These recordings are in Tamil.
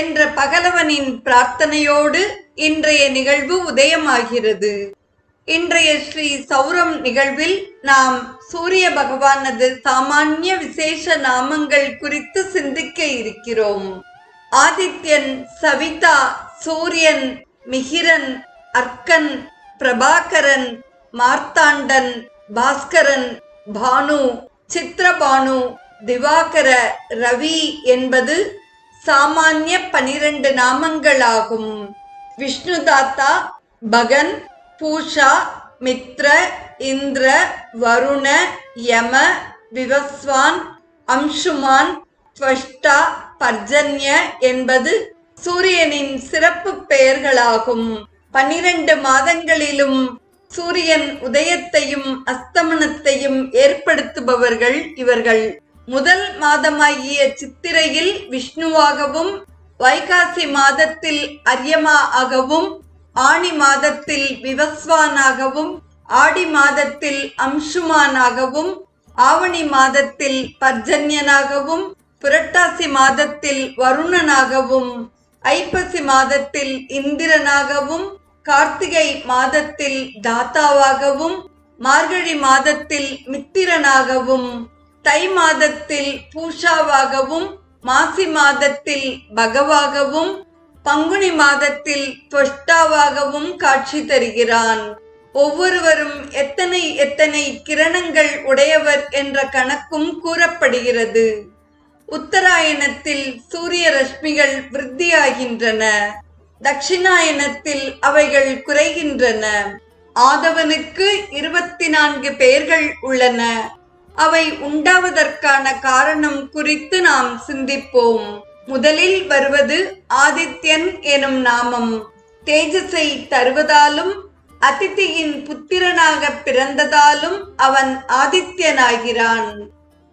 என்ற பகலவனின் பிரார்த்தனையோடு இன்றைய நிகழ்வு உதயமாகிறது. இன்றைய ஸ்ரீ சௌரம் நிகழ்வில் நாம் சூரிய பகவானது சாமானிய விசேஷ நாமங்கள் குறித்து சிந்திக்க இருக்கிறோம். ஆதித்யன் சவிதா சூரியன் மிகிரன் அர்க்கன் பிரபாகரன் மார்த்தாண்டன் பாஸ்கரன் பானு சித்ரபானு திவாகர ரவி என்பது சாமானிய பனிரெண்டு நாமங்களாகும். விஷ்ணுதாத்தா பகன் பூஷா மித்ர இந்திர வருண யம விவஸ்வான் அம்சுமான் துவஷ்டா பர்ஜன்ய என்பது சூரியனின் சிறப்பு பெயர்களாகும். பனிரெண்டு மாதங்களிலும் சூரியன் உதயத்தையும் அஸ்தமனத்தையும் ஏற்படுத்துபவர்கள் இவர்கள். முதல் மாதமாகிய சித்திரையில் விஷ்ணுவாகவும் வைகாசி மாதத்தில் அரியமா ஆகவும் ஆணி மாதத்தில் விவஸ்வானாகவும் ஆடி மாதத்தில் அம்சுமானாகவும் ஆவணி மாதத்தில் பர்ஜன்யனாகவும் புரட்டாசி மாதத்தில் வருணனாகவும் ஐப்பசி மாதத்தில் இந்திரனாகவும் கார்த்திகை மாதத்தில் தாத்தாவாகவும் மார்கழி மாதத்தில் மித்திரனாகவும். தை மாதத்தில் பூஷாவாகவும் மாசி மாதத்தில் பகவாகவும் பங்குனி மாதத்தில் துவஷ்டாவாகவும் காட்சி தருகிறான். ஒவ்வொருவரும் எத்தனை எத்தனை கிரணங்கள் உடையவர் என்ற கணக்கும் கூறப்படுகிறது. உத்தராயணத்தில் சூரிய ரஷ்மிகள் விருத்தியாகின்றன. தட்சிணாயனத்தில் அவைகள் குறைகின்றன. ஆதவனுக்கு இருபத்தி நான்கு பெயர்கள் உள்ளன. அவை உண்டாவதற்கான காரணம் குறித்து நாம் சிந்திப்போம். முதலில் வருவது ஆதித்யன் எனும் நாமம். தேஜஸை தருவதாலும் அதித்தியின் புத்திரனாக பிறந்ததாலும் அவன் ஆதித்யனாகிறான்.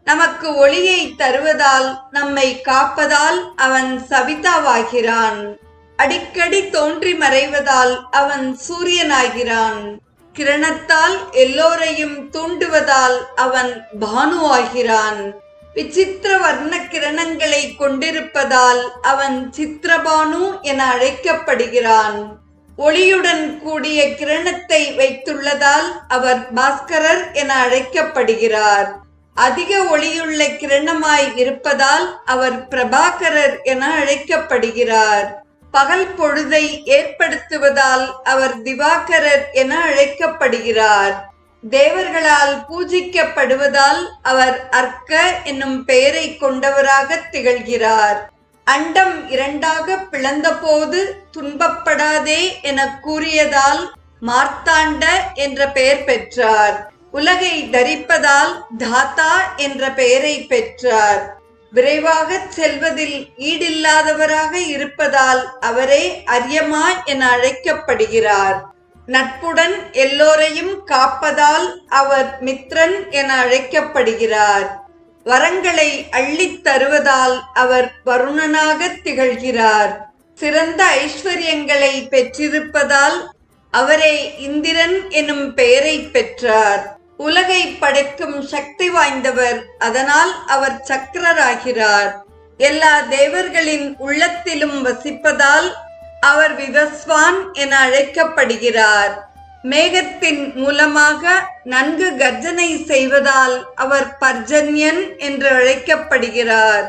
நமக்கு ஒளியை தருவதால் நம்மை காப்பதால் அவன் சவிதாவாகிறான். அடிக்கடி தோன்றி மறைவதால் அவன் சூரியனாகிறான். கிரணத்தால் எல்லோரையும் தூண்டுவதால் அவன் பானுவாகிறான் விசித்திர வர்ண கிரணங்களை கொண்டிருப்பதால் அவன் சித்திரபானு என அழைக்கப்படுகிறான். ஒளியுடன் கூடிய கிரணத்தை வைத்துள்ளதால் அவர் பாஸ்கரர் என அழைக்கப்படுகிறார். அதிக ஒளியுள்ள கிரணமாய் இருப்பதால் அவர் பிரபாகரர் என அழைக்கப்படுகிறார். பகல் பொழுதை ஏற்படுத்துவதால் அவர் திவாகரர் என அழைக்கப்படுகிறார். தேவர்களால் பூஜிக்கப்படுவதால் அவர் அர்க்க என்னும் பெயரை கொண்டவராக திகழ்கிறார். அண்டம் இரண்டாக பிளந்தபோது துன்பப்படாதே என கூறியதால் மார்த்தாண்ட என்ற பெயர் பெற்றார். உலகை தரிப்பதால் தாத்தா என்ற பெயரை பெற்றார். விரைவாக செல்வதில் ஈடில்லாதவராக இருப்பதால் அவரே அரியமா என அழைக்கப்படுகிறார். நட்புடன் எல்லோரையும் காப்பதால் அவர் மித்ரன் என அழைக்கப்படுகிறார். வரங்களை அள்ளித் தருவதால் அவர் வருணனாக திகழ்கிறார். சிறந்த ஐஸ்வர்யங்களை பெற்றிருப்பதால் அவரே இந்திரன் எனும் பெயரை பெற்றார். உலகை படைக்கும் சக்தி வாய்ந்தவர் அதனால் அவர் சக்கரராகிறார். எல்லா தேவர்களின் உள்ளத்திலும் வசிப்பதால் அவர் விவஸ்வான் என அழைக்கப்படுகிறார். மேகத்தின் மூலமாக நன்கு கர்ஜனை செய்வதால் அவர் பர்ஜன்யன் என்று அழைக்கப்படுகிறார்.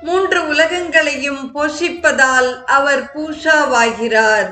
மூன்று உலகங்களையும் போஷிப்பதால் அவர் பூஷாவாகிறார்.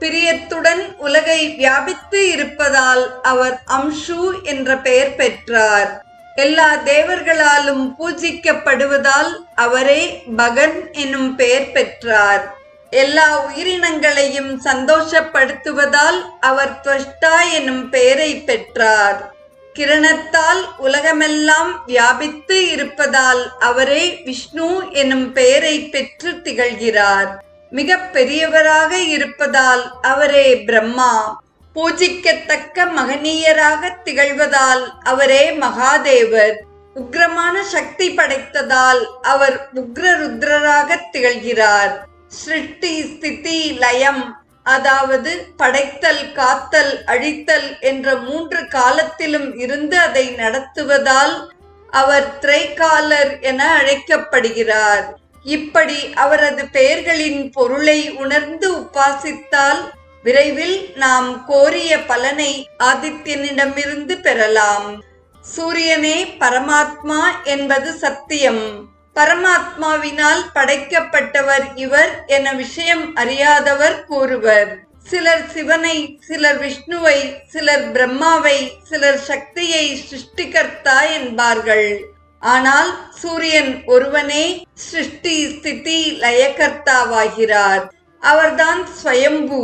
பிரியத்துடன் உலகை வியாபித்து இருப்பதால் அவர் அம்ஷு என்ற பெயர் பெற்றார். எல்லா தேவர்களாலும் பூஜிக்கப்படுவதால் அவரே பகன் என்னும் பெயர் பெற்றார். எல்லா உயிரினங்களையும் சந்தோஷப்படுத்துவதால் அவர் துவஷ்டா என்னும் பெயரை பெற்றார். கிரணத்தால் உலகமெல்லாம் வியாபித்து இருப்பதால் அவரே விஷ்ணு எனும் பெயரை பெற்று திகழ்கிறார். மிக பெரியவராக இருப்பதால் அவரே பிரம்மா. பூஜிக்கத்தக்க மகனீயராக திகழ்வதால் அவரே மகாதேவர். உக்ரமான சக்தி படைத்ததால் அவர் உக்ரருத்ரராக திகழ்கிறார். சிருஷ்டி ஸ்திதி லயம் அதாவது படைத்தல் காத்தல் அழித்தல் என்ற மூன்று காலத்திலும் இருந்து அதை நடத்துவதால் அவர் திரைக்காலர் என அழைக்கப்படுகிறார். இப்படி அவரது பெயர்களின் பொருளை உணர்ந்து உபாசித்தால் விரைவில் நாம் கோரிய பலனை ஆதித்யனிடமிருந்து பெறலாம். சூரியனே பரமாத்மா என்பது சத்தியம். பரமாத்மாவினால் படைக்கப்பட்டவர் இவர் என விஷயம் அறியாதவர் கூறுவர். சிலர் சிவனை சிலர் விஷ்ணுவை சிலர் பிரம்மாவை சிலர் சக்தியை சிருஷ்டிகர்த்தா என்பார்கள். ஆனால் சூரியன் ஒருவனே சிருஷ்டி ஸ்திதி லயகர்த்தாவாகிறார். அவர்தான் ஸ்வயம்பு.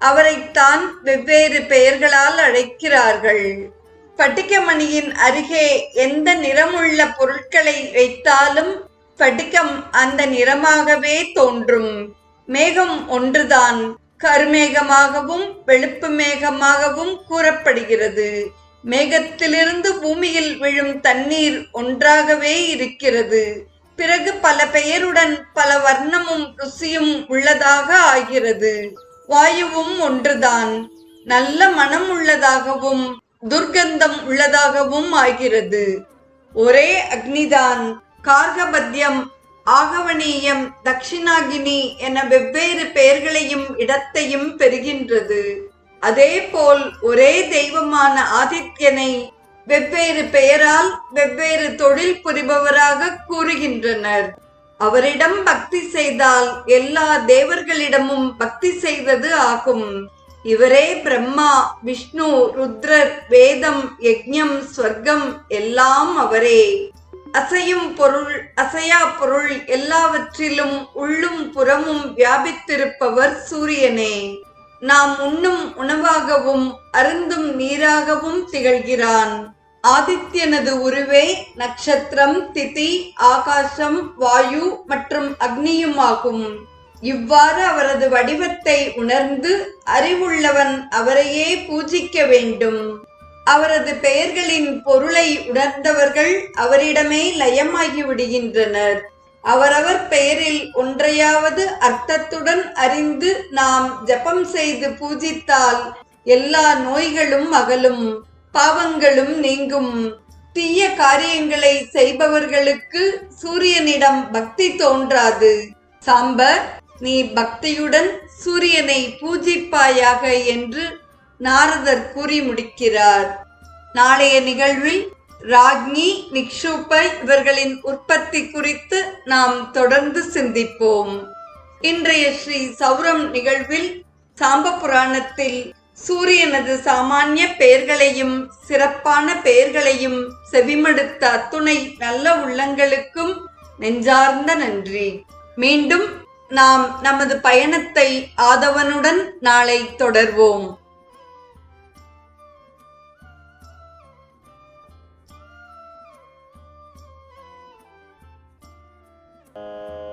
அவரைத்தான் வெவ்வேறு பெயர்களால் அழைக்கிறார்கள். ஸ்பட்டிகமணியின் அருகே எந்த நிறமுள்ள பொருட்களை வைத்தாலும் ஸ்பட்டிகம் அந்த நிறமாகவே தோன்றும். மேகம் ஒன்றுதான். கருமேகமாகவும் வெளுப்பு மேகமாகவும் கூறப்படுகிறது. மேகத்திலிருந்து பூமியில் விழும் தண்ணீர் ஒன்றாகவே இருக்கிறது. பிறகு பல பெயருடன் பல வர்ணமும் ருசியும் உள்ளதாக ஆகிறது. வாயுவும் ஒன்றுதான். நல்ல மனம் உள்ளதாகவும் துர்கந்தம் உள்ளதாகவும் ஆகிறது. ஒரே அக்னிதான். கார்கபத்யம் ஆகவனீயம் தட்சிணாகினி என வெவ்வேறு பெயர்களையும் இடத்தையும் பெறுகின்றது. அதேபோல் ஒரே தெய்வமான ஆதித்யனை வெவ்வேறு பெயரால் வெவ்வேறு தொழில் புரிபவராக கூறுகின்றனர். அவரிடம் பக்தி செய்தால் எல்லா தேவர்களிடமும் பக்தி செய்வது ஆகும். இவரே பிரம்மா விஷ்ணு ருத்ரர் வேதம் யஜ்ஞம் ஸ்வர்க்கம் எல்லாம் அவரே. அசையும் பொருள் அசையா பொருள் எல்லாவற்றிலும் உள்ளும் புறமும் வியாபித்திருப்பவர் சூரியனே. நாம் உண்ணும் உணவாகவும் அருந்தும் நீராகவும் திகழ்கிறான். ஆதித்யனது உருவே நட்சத்திரம் திதி ஆகாசம் வாயு மற்றும் அக்னியுமாகும். இவ்வாறு அவரது வடிவத்தை உணர்ந்து அறிவுள்ளவன் அவரையே பூஜிக்க வேண்டும். அவரது பெயர்களின் பொருளை உணர்ந்தவர்கள் அவரிடமே லயமாகி விடுகின்றனர் அவரவர் பெயரில் ஒன்றையாவது அர்த்தத்துடன் அறிந்து நாம் ஜபம் செய்து பூஜித்தால் எல்லா நோய்களும் அகலும் பாவங்களும் நீங்கும். தீய காரியங்களை செய்பவர்களுக்கு சூரியனிடம் பக்தி தோன்றாது. சாம்பர் நீ பக்தியுடன் சூரியனை பூஜிப்பாயாக என்று நாரதர் கூறி முடிக்கிறார். நாளைய நிகழ்வில் ராக்னி நிக்ஷூப்பை இவர்களின் உற்பத்தி குறித்து நாம் தொடர்ந்து சிந்திப்போம். இன்றைய ஸ்ரீ சௌரம் நிகழ்வில் சாம்ப புராணத்தில் சூரியனது சாமானிய பெயர்களையும் சிறப்பான பெயர்களையும் செவிமடுத்த அத்துணை நல்ல உள்ளங்களுக்கும் நெஞ்சார்ந்த நன்றி. மீண்டும் நாம் நமது பயணத்தை ஆதவனுடன் நாளை தொடர்வோம்.